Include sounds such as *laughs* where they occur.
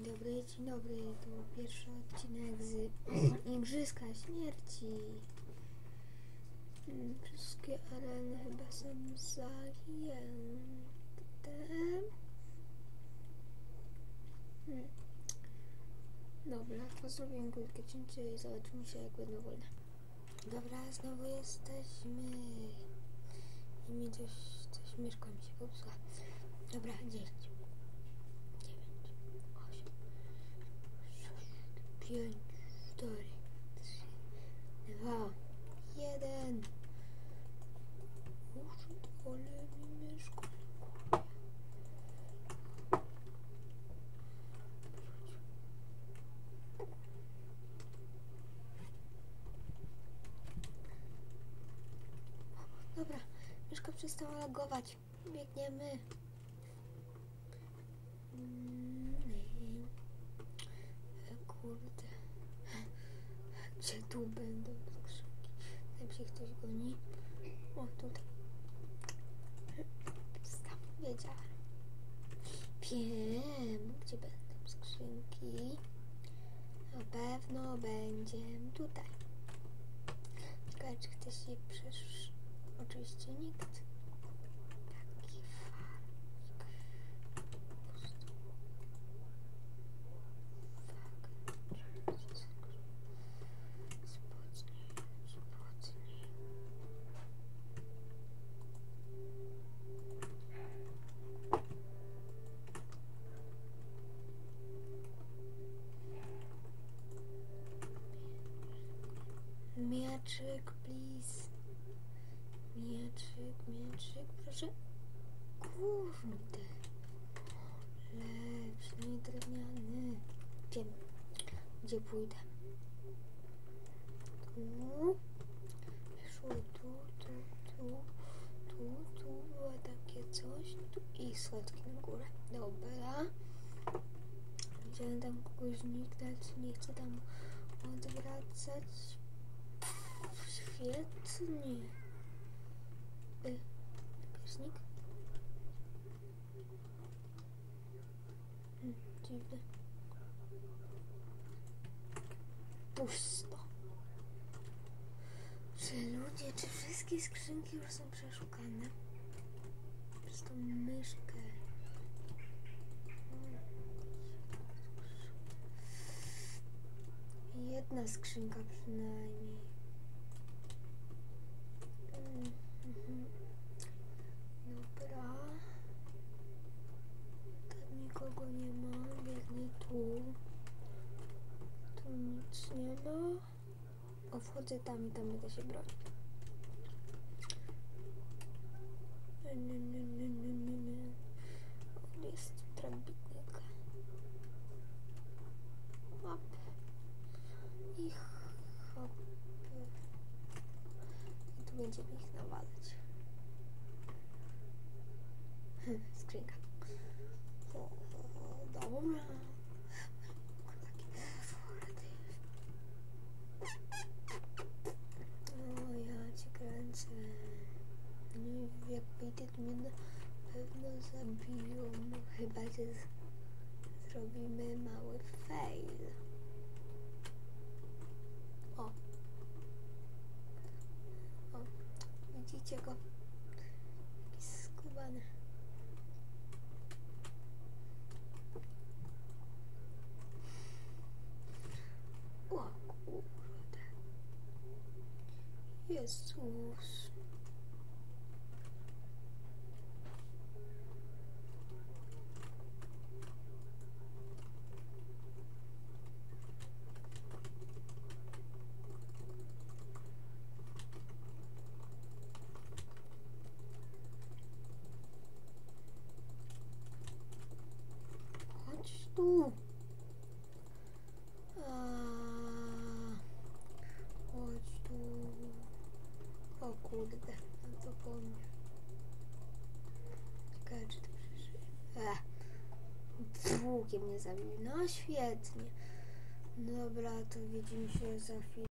Dzień dobry, dzień dobry. To pierwszy odcinek z *clears throat* Igrzyska Śmierci. Mm, Wszystkie areny chyba są zajęte. Hmm. Dobra, to zrobimy cięcie i zobaczymy się jak będą wolne. Dobra, znowu jesteśmy. I mi coś, coś myszka mi się popsuła. Dobra, 10, 6, 5, 4, 3, 2, 1. Muszę to, ale mi nie Dobra, myszka przestała lagować. Biegniemy. Mm, Kurde. Gdzie tu będą skrzynki? Tam się ktoś goni. O, tutaj. Tam, wiedziałam. Wiem, gdzie będą skrzynki. Na pewno będzie tutaj. Ciekawe, czy ktoś się przesz... Oczywiście nikt. Mieczyk, please. Mieczyk, mieczyk, proszę. Kurde. Lepszy, nie drewniany. Wiem, gdzie pójdę. Tu. Szło tu, tu, tu, tu, tu było takie coś. Tu i schodki na górę. Dobra. Chciałem tam kogoś zniknąć, nie chcę tam odwracać. Świetnie. Y, Pierśnik? Hmm, dziwne. Pusto. Czy ludzie, czy wszystkie skrzynki już są przeszukane? Przez tą myszkę. Jedna skrzynka przynajmniej. Mm, mhm. Dobra. Tam nikogo nie ma. Biegnę tu. Tu nic nie ma. O, wchodzę tam i tam będę się bronić. Jest drabinka. Hop. I hop. I tu będziemy ich nawalać. *laughs* Skrzynka. O, dobra. Takie forty. O, ja No i jak pójdę, to mnie na pewno zabiją. No, chyba, że zrobimy mały fail. O. O, widzicie go? Jakiś skubany. Jesus. Onde? Długie mnie zabił. No świetnie. Dobra, to widzimy się za chwilę.